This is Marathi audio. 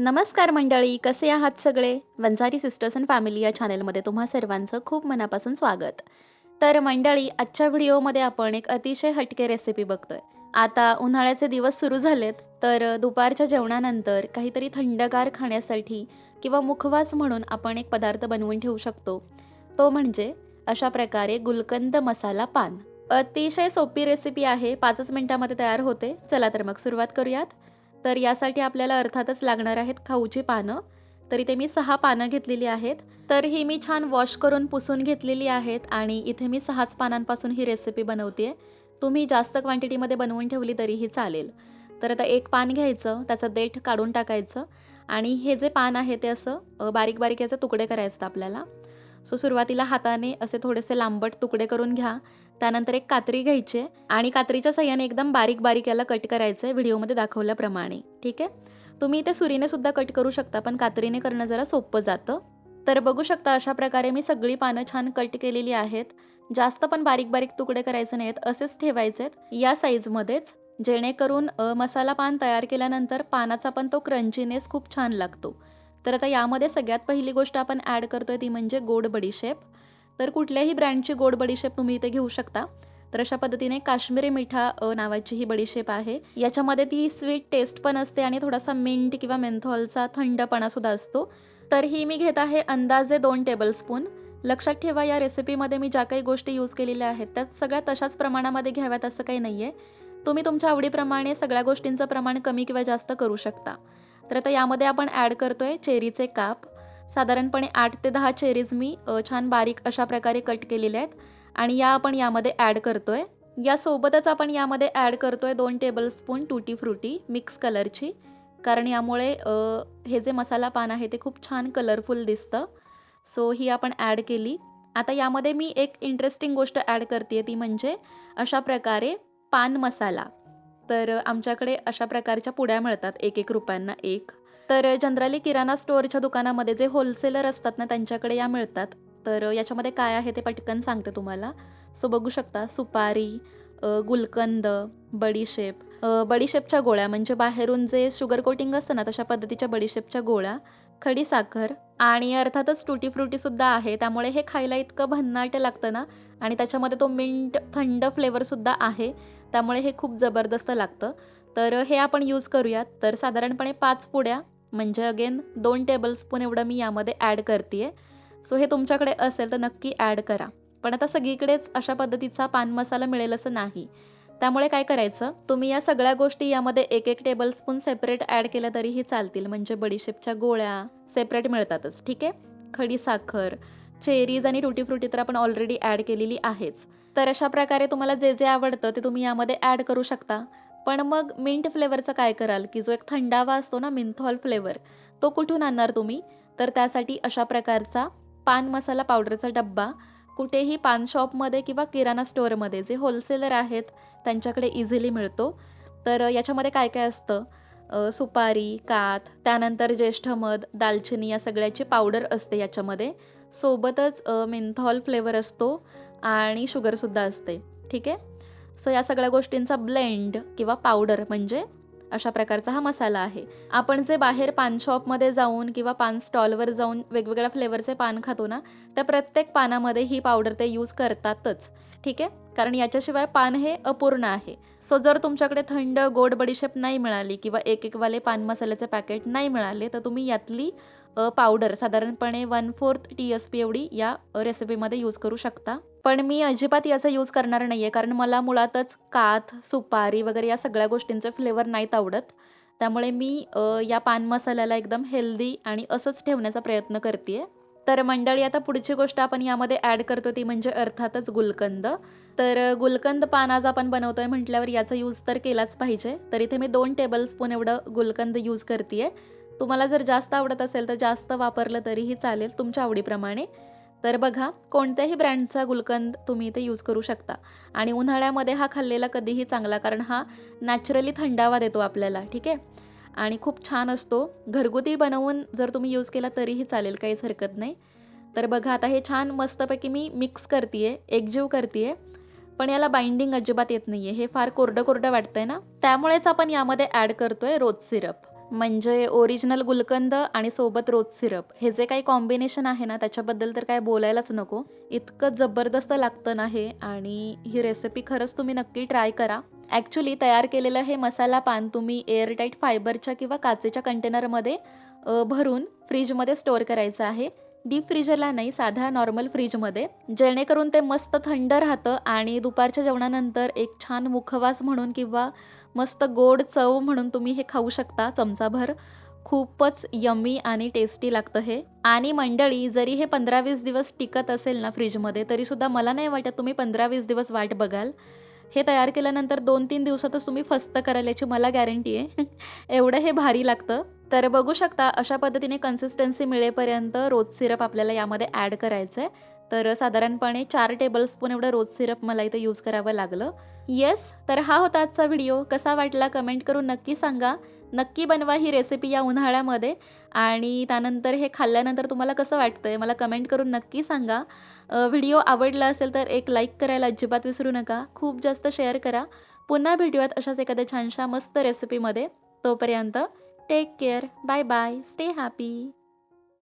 नमस्कार मंडळी कसे आहात सगळे? वंजारी सिस्टर्स अँड फॅमिली या चॅनलमध्ये तुम्हा सर्वांचं खूप मनापासून स्वागत. तर मंडळी आजच्या व्हिडिओमध्ये आपण एक अतिशय हटके रेसिपी बघतोय. आता उन्हाळ्याचे दिवस सुरू झालेत तर दुपारच्या जेवणानंतर काहीतरी थंडगार खाण्यासाठी किंवा मुखवास म्हणून आपण एक पदार्थ बनवून ठेवू शकतो. तो म्हणजे अशा प्रकारे गुलकंद मसाला पान. अतिशय सोपी रेसिपी आहे. पाचच मिनिटामध्ये तयार होते. चला तर मग सुरुवात करूयात. तर यासाठी आपल्याला अर्थातच लागणार आहेत खाऊची पानं. तर इथे मी सहा पानं घेतलेली आहेत. तर ही मी छान वॉश करून पुसून घेतलेली आहेत आणि इथे मी सहाच पानांपासून ही रेसिपी बनवते तुम्ही जास्त क्वांटिटीमध्ये बनवून ठेवली तरीही चालेल. तर आता एक पान घ्यायचं त्याचं देठ काढून टाकायचं आणि हे जे पान आहे ते असं बारीक बारीक याचे तुकडे करायचं आपल्याला. सो सुरुवातीला हाताने असे थोडेसे लांबट तुकडे करून घ्या. त्यानंतर एक कात्री घ्यायची आहे आणि कात्रीच्या सहाय्याने एकदम बारीक बारीक याला कट करायचं आहे व्हिडिओमध्ये दाखवल्याप्रमाणे. ठीक आहे? तुम्ही ते सुरीने सुद्धा कट करू शकता पण कात्रीने करणं जरा सोपं जातं. तर बघू शकता अशा प्रकारे मी सगळी पानं छान कट केलेली आहेत. जास्त पण बारीक बारीक तुकडे करायचे नाहीत असेच ठेवायचे आहेत या साईजमध्येच जेणेकरून मसाला पान तयार केल्यानंतर पानाचा पण तो क्रंचीनेस खूप छान लागतो. तर आता यामध्ये सगळ्यात पहिली गोष्ट आपण ॲड करतोय ती म्हणजे गोड बडीशेप. तर कुठल्याही ब्रँडची गोड बडीशेप तुम्ही इथे घेऊ शकता. तर अशा पद्धतीने काश्मीरी मिठा नावाची ही बडीशेप आहे. याच्यामध्ये ती स्वीट टेस्ट पण असते आणि थोडासा मिंट किंवा मेंथॉलचा थंडपणा सुद्धा असतो. तर ही मी घेत आहे अंदाजे दोन टेबलस्पून लक्षात ठेवा या रेसिपीमध्ये मी ज्या काही गोष्टी यूज केलेल्या आहेत त्यात सगळ्या तशाच प्रमाणामध्ये घ्याव्यात असं काही नाही आहे तुम्ही तुमच्या आवडीप्रमाणे सगळ्या गोष्टींचं प्रमाण कमी किंवा जास्त करू शकता. तर आता यामध्ये आपण ॲड करतोय चेरीचे काप. साधारणपणे आठ ते दहा चेरीज मी छान बारीक अशा प्रकारे कट केलेल्या आहेत. आणि या आपण यामध्ये ॲड करतोय. यासोबतच आपण यामध्ये ॲड करतोय दोन टेबलस्पून टूटी फ्रुटी मिक्स कलरची. कारण यामुळे हे जे मसाला पान आहे ते खूप छान कलरफुल दिसतं. सो ही आपण ॲड केली. आता यामध्ये मी एक इंटरेस्टिंग गोष्ट ॲड करते ती म्हणजे अशा प्रकारे पान मसाला. तर आमच्याकडे अशा प्रकारच्या पुड्या मिळतात. एक एक रुपयांना एक. तर जनरली किराणा स्टोअरच्या दुकानामध्ये जे होलसेलर असतात ना त्यांच्याकडे या मिळतात. तर याच्यामध्ये काय आहे ते पटकन सांगते तुम्हाला. सो बघू शकता सुपारी गुलकंद बडीशेप बडीशेपच्या गोळ्या म्हणजे बाहेरून जे शुगर कोटिंग असतं ना तशा पद्धतीच्या बडीशेपच्या गोळ्या खडी साखर आणि अर्थातच टुटी फ्रुटीसुद्धा आहे. त्यामुळे हे खायला इतकं भन्नाट लागतं ना आणि त्याच्यामध्ये तो मिंट थंड फ्लेवरसुद्धा आहे. त्यामुळे हे खूप जबरदस्त लागतं. तर हे आपण यूज करूयात. तर साधारणपणे पाच पुड्या म्हणजे अगेन दोन टेबलस्पून एवढं मी यामध्ये ॲड करते सो हे तुमच्याकडे असेल तर नक्की ॲड करा. पण आता सगळीकडेच अशा पद्धतीचा पान मसाला मिळेल असं नाही. त्यामुळे काय करायचं? तुम्ही या सगळ्या गोष्टी यामध्ये एक एक टेबलस्पून सेपरेट ॲड केल्या तरीही चालतील. म्हणजे बडीशेपच्या गोळ्या सेपरेट मिळतातच. ठीक आहे? खडी साखर चेरीज आणि टुटी फ्रुटी तर आपण ऑलरेडी ॲड केलेली आहेच. तर अशा प्रकारे तुम्हाला जे जे आवडतं ते तुम्ही यामध्ये ॲड करू शकता. पण मग मिंट फ्लेवरचं काय कराल? की जो एक थंडावा असतो ना मिंथॉल फ्लेवर तो कुठून आणणार तुम्ही? तर त्यासाठी अशा प्रकारचा पान मसाला पावडरचा डब्बा कुठेही पान शॉपमध्ये किंवा किराणा स्टोअरमध्ये जे होलसेलर आहेत त्यांच्याकडे इझिली मिळतो. तर याच्यामध्ये काय काय असतं? सुपारी कात त्यानंतर ज्येष्ठ मध दालचिनी या सगळ्याची पावडर असते याच्यामध्ये. सोबतच मिंथॉल फ्लेवर असतो आणि शुगरसुद्धा असते. ठीक आहे? सो या सगळ्या गोष्टींचा ब्लेंड किंवा पावडर म्हणजे अशा प्रकारचा हा मसाला आहे. आपण जे बाहेर पान शॉपमध्ये जाऊन किंवा पान स्टॉलवर जाऊन वेगवेगळ्या फ्लेवरचे पान खातो ना त्या प्रत्येक पानामध्ये ही पावडर ते यूज करतातच. ठीक आहे? कारण याच्याशिवाय पान हे अपूर्ण आहे. सो जर तुमच्याकडे थंड गोड बडीशेप नाही मिळाली किंवा एक एकवाले पान मसाल्याचे पॅकेट नाही मिळाले तर तुम्ही यातली पावडर साधारणपणे one fourth T S P एवढी या रेसिपीमध्ये यूज करू शकता. पण मी अजिबात याचा यूज करणार नाही आहे कारण मला मुळातच काथ सुपारी वगैरे या सगळ्या गोष्टींचे फ्लेवर नाहीत आवडत. त्यामुळे मी या पान मसाल्याला एकदम हेल्दी आणि असंच ठेवण्याचा प्रयत्न करते तर मंडळी आता पुढची गोष्ट आपण यामध्ये ॲड करतो ती म्हणजे अर्थातच गुलकंद. तर गुलकंद पान आज आपण बनवतोय म्हटल्यावर याचा यूज तर केलाच पाहिजे. तर इथे मी दोन टेबलस्पून एवढं गुलकंद यूज करते तुम्हाला जर जास्त आवडत असेल तर जास्त वापरलं तरीही चालेल तुमच्या आवडीप्रमाणे. तर बघा कोणत्याही ब्रँडचा गुलकंद तुम्ही इथे यूज करू शकता. आणि उन्हाळ्यामध्ये हा खाल्लेला कधीही चांगला कारण हा नॅचरली थंडावा देतो आपल्याला ठीक आहे? आणि खूप छान असतो. घरगुती बनवून जर तुम्ही यूज केला तरीही चालेल काहीच हरकत नाही. तर बघा आता हे छान मस्तपैकी मी मिक्स करते एकजीव करते पण याला बाइंडिंग अजिबात येत नाही आहे हे फार कोरडं कोरडं वाटतंय ना? त्यामुळेच आपण यामध्ये ॲड करतोय रोज सिरप म्हणजे ओरिजिनल गुलकंद आणि सोबत रोज सिरप हे जे काही कॉम्बिनेशन आहे ना त्याच्याबद्दल तर काय बोलायलाच नको. इतकं जबरदस्त लागतं ना हे. आणि ही रेसिपी खरंच तुम्ही नक्की ट्राय करा. ॲक्च्युली तयार केलेलं हे मसाला पान तुम्ही एअरटाईट फायबरच्या किंवा काचेच्या कंटेनरमध्ये भरून फ्रीजमध्ये स्टोअर करायचं आहे. डीप फ्रीजरला नाही साध्या नॉर्मल फ्रीजमध्ये जेणेकरून ते मस्त थंड राहतं आणि दुपारच्या जेवणानंतर एक छान मुखवास म्हणून किंवा मस्त गोड चव म्हणून तुम्ही हे खाऊ शकता चमचाभर. खूपच यमी आणि टेस्टी लागतं हे. आणि मंडळी जरी हे पंधरा वीस दिवस टिकत असेल ना फ्रीजमध्ये तरीसुद्धा मला नाही वाटत तुम्ही पंधरा वीस दिवस वाट बघाल. हे तयार केल्यानंतर दोन तीन दिवसातच तुम्ही फस्त कराल याची मला गॅरंटी आहे. एवढं हे भारी लागतं. तर बघू शकता अशा पद्धतीने कन्सिस्टन्सी मिळेपर्यंत रोज सिरप आपल्याला यामध्ये ॲड करायचं आहे तर साधारणपणे चार टेबलस्पून एवढं रोज सिरप मला इथं यूज करावं लागलं. येस तर हा होता आजचा व्हिडिओ कसा वाटला कमेंट करून नक्की सांगा. नक्की बनवा ही रेसिपी या उन्हाळ्यामध्ये. आणि त्यानंतर हे खाल्ल्यानंतर तुम्हाला कसं वाटतंय मला कमेंट करून नक्की सांगा. व्हिडिओ आवडला असेल तर एक लाईक करायला अजिबात विसरू नका. खूप जास्त शेअर करा. पुन्हा भेटूयात अशाच एखाद्या छानशा मस्त रेसिपीमध्ये तोपर्यंत take care bye bye stay happy